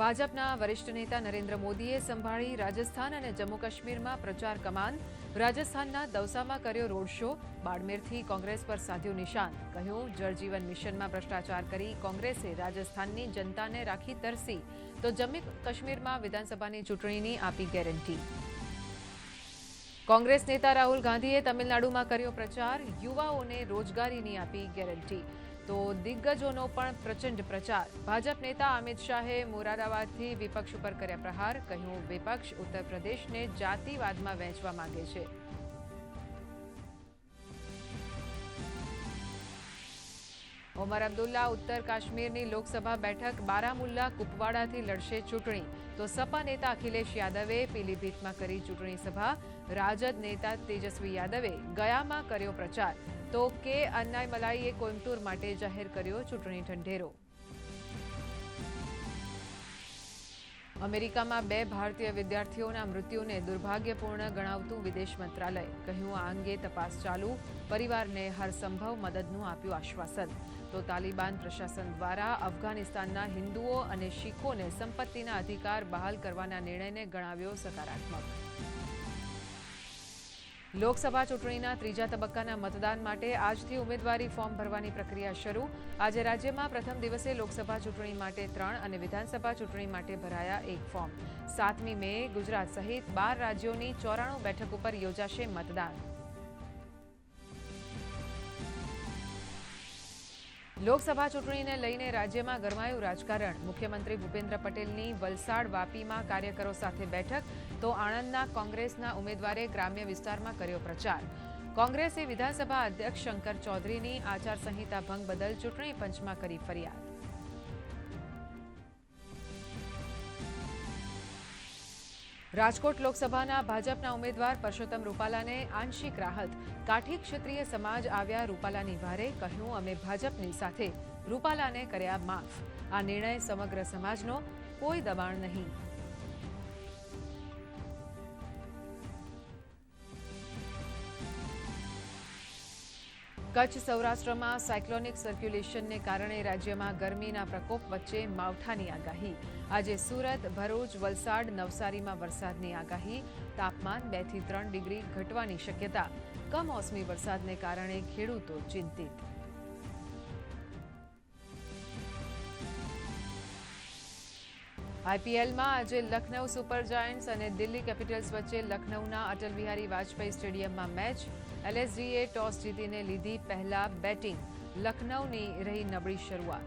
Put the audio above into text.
ભાજપના વરિષ્ઠ નેતા નરેન્દ્ર મોદીએ સંભાળી રાજસ્થાન અને જમ્મુ કાશ્મીરમાં પ્રચાર કમાન. રાજસ્થાનના દૌસામાં કર્યો રોડ શો. બાડમેરથી કોંગ્રેસ પર સાધ્યું નિશાન. કહ્યું, જળજીવન મિશનમાં ભ્રષ્ટાચાર કરી કોંગ્રેસે રાજસ્થાનની જનતાને રાખી તરસી. તો જમ્મુ કાશ્મીરમાં વિધાનસભાની ચૂંટણીની આપી ગેરંટી. કોંગ્રેસ નેતા રાહુલ ગાંધીએ તમિલનાડુમાં કર્યો પ્રચાર. યુવાઓને રોજગારીની આપી ગેરંટી. તો દિગ્ગજોનો પણ પ્રચંડ પ્રચાર. ભાજપ નેતા અમિત શાહે મોરાદાબાદથી વિપક્ષ ઉપર કર્યા પ્રહાર. કહ્યું, વિપક્ષ ઉત્તર પ્રદેશને જાતિવાદમાં વહેંચવા માંગે છે. ઓમર અબ્દુલ્લા ઉત્તર કાશ્મીરની લોકસભા બેઠક બારામુલ્લા કુપવાડાથી લડશે ચૂંટણી. તો સપા નેતા અખિલેશ યાદવે પીલીભીતમાં કરી ચૂંટણી સભા. રાજદ નેતા તેજસ્વી યાદવે ગયામાં કર્યો પ્રચાર. તો કે અન્નાયમલાઈએ કોઇમ્બતુર માટે જાહેર કર્યો ચૂંટણી ઢંઢેરો. અમેરિકામાં બે ભારતીય વિદ્યાર્થીઓના મૃત્યુને દુર્ભાગ્યપૂર્ણ ગણાવતું વિદેશ મંત્રાલય કહ્યું આ અંગે તપાસ ચાલુ. પરિવારને હરસંભવ મદદનું આપ્યું આશ્વાસન. તો તાલિબાન પ્રશાસન દ્વારા અફઘાનિસ્તાનના હિન્દુઓ અને શીખોને સંપત્તિના અધિકાર બહાલ કરવાના નિર્ણયને ગણાવ્યો સકારાત્મક. લોકસભા ચૂંટણીના ત્રીજા તબક્કાના મતદાન માટે આજથી ઉમેદવારી ફોર્મ ભરવાની પ્રક્રિયા શરૂ. આજે રાજ્યમાં પ્રથમ દિવસે લોકસભા ચૂંટણી માટે ત્રણ અને વિધાનસભા ચૂંટણી માટે ભરાયા એક ફોર્મ. સાતમી મે ગુજરાત સહિત બાર રાજ્યોની ચોરાણું બેઠક ઉપર યોજાશે મતદાન. લોકસભા ચૂંટણીને લઈને રાજ્યમાં ગરમાયું રાજકારણ. મુખ્યમંત્રી ભૂપેન્દ્ર પટેલની વલસાડ વાપીમાં કાર્યકરો સાથે બેઠક, તો આણંદના કોંગ્રેસના ઉમેદવારે ગ્રામ્ય વિસ્તારમાં કર્યો પ્રચાર. કોંગ્રેસે વિધાનસભા અધ્યક્ષ શંકર ચૌધરીની આચારસંહિતા ભંગ બદલ ચૂંટણી પંચમાં કરી ફરિયાદ. રાજકોટ લોકસભાના ભાજપના ઉમેદવાર પરસોત્તમ રૂપાલાને આંશિક રાહત. કાઠી ક્ષત્રિય સમાજ આવ્યા રૂપાલાની ભારે કહ્યું, અમે ભાજપની સાથે રૂપાલાને કર્યા માફ. આ નિર્ણય સમગ્ર સમાજનો કોઈ દબાણ નહીં. કચ્છ સૌરાષ્ટ્રમાં સાયક્લોનિક સર્ક્યુલેશનને કારણે રાજ્યમાં ગરમીના પ્રકોપ વચ્ચે માવઠાની આગાહી. આજે સુરત, ભરૂચ, વલસાડ નવસારીમાં વરસાદની આગાહી. તાપમાન બેથી ત્રણ ડિગ્રી ઘટવાની શક્યતા. કમોસમી વરસાદને કારણે ખેડૂતો ચિંતિત. આઈપીએલમાં આજે લખનૌ સુપર જાયન્ટ્સ અને દિલ્હી કેપિટલ્સ વચ્ચે લખનૌના અટલ બિહારી વાજપેયી સ્ટેડિયમમાં મેચ. એલએસજીએ ટોસ જીતીને લીધી પહેલા બેટિંગ. લખનૌની રહી નબળી શરૂઆત.